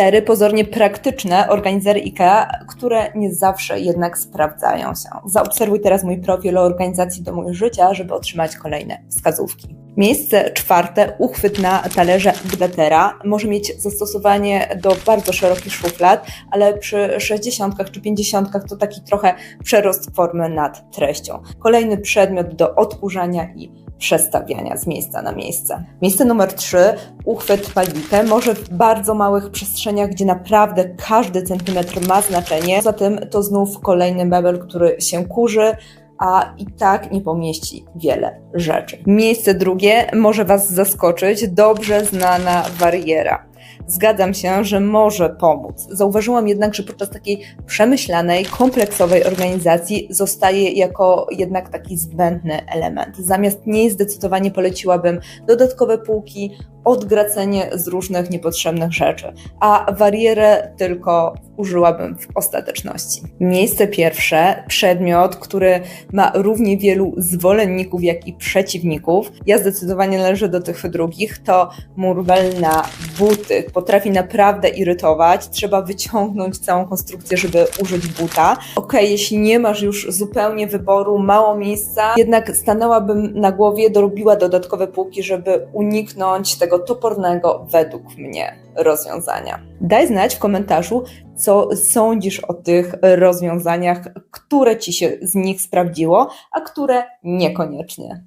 cztery pozornie praktyczne organizery IKEA, które nie zawsze jednak sprawdzają się. Zaobserwuj teraz mój profil o organizacji domu i życia, żeby otrzymać kolejne wskazówki. Miejsce czwarte, uchwyt na talerze Gdetera, może mieć zastosowanie do bardzo szerokich szuflad, ale przy 60 czy 50 to taki trochę przerost formy nad treścią. Kolejny przedmiot do odkurzania i przestawiania z miejsca na miejsce. Miejsce numer 3, uchwyt palnikę, może w bardzo małych przestrzeniach, gdzie naprawdę każdy centymetr ma znaczenie. Poza tym to znów kolejny mebel, który się kurzy, a i tak nie pomieści wiele rzeczy. Miejsce drugie może Was zaskoczyć, dobrze znana bariera. Zgadzam się, że może pomóc. Zauważyłam jednak, że podczas takiej przemyślanej, kompleksowej organizacji zostaje jako jednak taki zbędny element. Zamiast niej zdecydowanie poleciłabym dodatkowe półki, odgracenie z różnych niepotrzebnych rzeczy, a barierę tylko użyłabym w ostateczności. Miejsce pierwsze, przedmiot, który ma równie wielu zwolenników, jak i przeciwników. Ja zdecydowanie należę do tych drugich. To murbel na buty. Potrafi naprawdę irytować. Trzeba wyciągnąć całą konstrukcję, żeby użyć buta. Ok, jeśli nie masz już zupełnie wyboru, mało miejsca, jednak stanęłabym na głowie, dorobiła dodatkowe półki, żeby uniknąć tego topornego, według mnie, rozwiązania. Daj znać w komentarzu, co sądzisz o tych rozwiązaniach, które Ci się z nich sprawdziło, a które niekoniecznie.